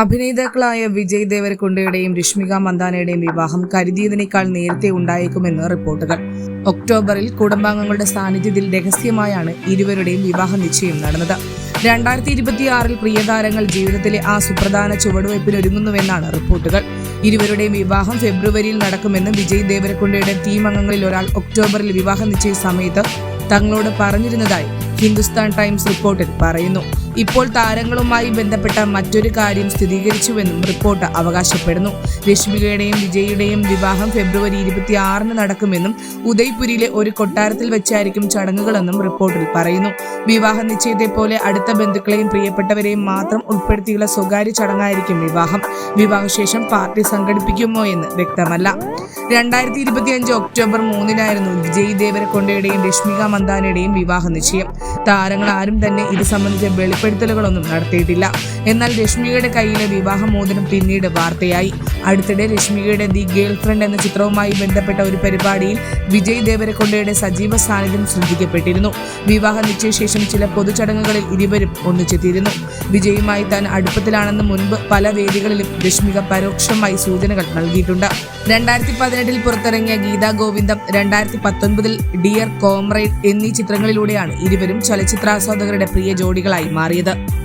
അഭിനേതാക്കളായ വിജയ് ദേവരക്കൊണ്ടയുടെയും രശ്മിക മന്ദാനയുടെയും വിവാഹം കരുതിയതിനേക്കാൾ നേരത്തെ ഉണ്ടായേക്കുമെന്ന് റിപ്പോർട്ടുകൾ. ഒക്ടോബറിൽ കുടുംബാംഗങ്ങളുടെ സാന്നിധ്യത്തിൽ രഹസ്യമായാണ് ഇരുവരുടെയും വിവാഹ നിശ്ചയം നടന്നത്. രണ്ടായിരത്തി ഇരുപത്തിയാറിൽ പ്രിയതാരങ്ങൾ ജീവിതത്തിലെ ആ സുപ്രധാന ചുവടുവയ്പ്പിനൊരുങ്ങുന്നുവെന്നാണ് റിപ്പോർട്ടുകൾ. ഇരുവരുടെയും വിവാഹം ഫെബ്രുവരിയിൽ നടക്കുമെന്ന് വിജയ് ദേവരക്കൊണ്ടയുടെ ടീം അംഗങ്ങളിൽ ഒരാൾ ഒക്ടോബറിൽ വിവാഹ നിശ്ചയ സമയത്ത് തങ്ങളോട് പറഞ്ഞിരുന്നതായി ഹിന്ദുസ്ഥാൻ ടൈംസ് റിപ്പോർട്ടിൽ പറയുന്നു. ഇപ്പോൾ താരങ്ങളുമായി ബന്ധപ്പെട്ട മറ്റൊരു കാര്യം സ്ഥിരീകരിച്ചുവെന്നും റിപ്പോർട്ട് അവകാശപ്പെടുന്നു. രശ്മികയുടെയും വിജയുടെയും വിവാഹം ഫെബ്രുവരി ഇരുപത്തിയാറിന് നടക്കുമെന്നും ഉദയ്പുരിയിലെ ഒരു കൊട്ടാരത്തിൽ വെച്ചായിരിക്കും ചടങ്ങുകളെന്നും റിപ്പോർട്ടിൽ പറയുന്നു. വിവാഹ നിശ്ചയത്തെ പോലെ അടുത്ത ബന്ധുക്കളെയും പ്രിയപ്പെട്ടവരെയും മാത്രം ഉൾപ്പെടുത്തിയുള്ള സ്വകാര്യ ചടങ്ങായിരിക്കും വിവാഹം. വിവാഹശേഷം പാർട്ടി സംഘടിപ്പിക്കുമോ എന്ന് വ്യക്തമല്ല. രണ്ടായിരത്തി ഇരുപത്തിയഞ്ച് ഒക്ടോബർ മൂന്നിനായിരുന്നു വിജയ് ദേവരക്കൊണ്ടയുടെയും രശ്മിക മന്ദാനയുടെയും വിവാഹ നിശ്ചയം. താരങ്ങൾ ആരും തന്നെ ഇത് സംബന്ധിച്ച വെളിപ്പെടുത്തലുകളൊന്നും നടത്തിയിട്ടില്ല. എന്നാൽ രശ്മികയുടെ കയ്യിലെ വിവാഹമോചനം പിന്നീട് വാർത്തയായി. അടുത്തിടെ രശ്മികയുടെ ദി ഗേൾ ഫ്രണ്ട് എന്ന ചിത്രവുമായി ബന്ധപ്പെട്ട ഒരു പരിപാടിയിൽ വിജയ് ദേവരക്കൊണ്ടയുടെ സജീവ സാന്നിധ്യം ശ്രദ്ധിക്കപ്പെട്ടിരുന്നു വിവാഹ നിശ്ചയശേഷം ചില പൊതുചടങ്ങുകളിൽ ഇരുവരും ഒന്നിച്ചെത്തിയിരുന്നു. വിജയുമായി താൻ അടുപ്പത്തിലാണെന്ന് മുൻപ് പല വേദികളിലും രശ്മിക പരോക്ഷമായി സൂചനകൾ നൽകിയിട്ടുണ്ട്. രണ്ടായിരത്തി പതിനെട്ടിൽ പുറത്തിറങ്ങിയ ഗീതാ ഗോവിന്ദം രണ്ടായിരത്തി പത്തൊൻപതിൽ ഡിയർ കോംറേഡ് എന്നീ ചിത്രങ്ങളിലൂടെയാണ് ഇരുവരും ചലച്ചിത്രാസ്വാദകരുടെ പ്രിയ ജോഡികളായി മാറിയത്.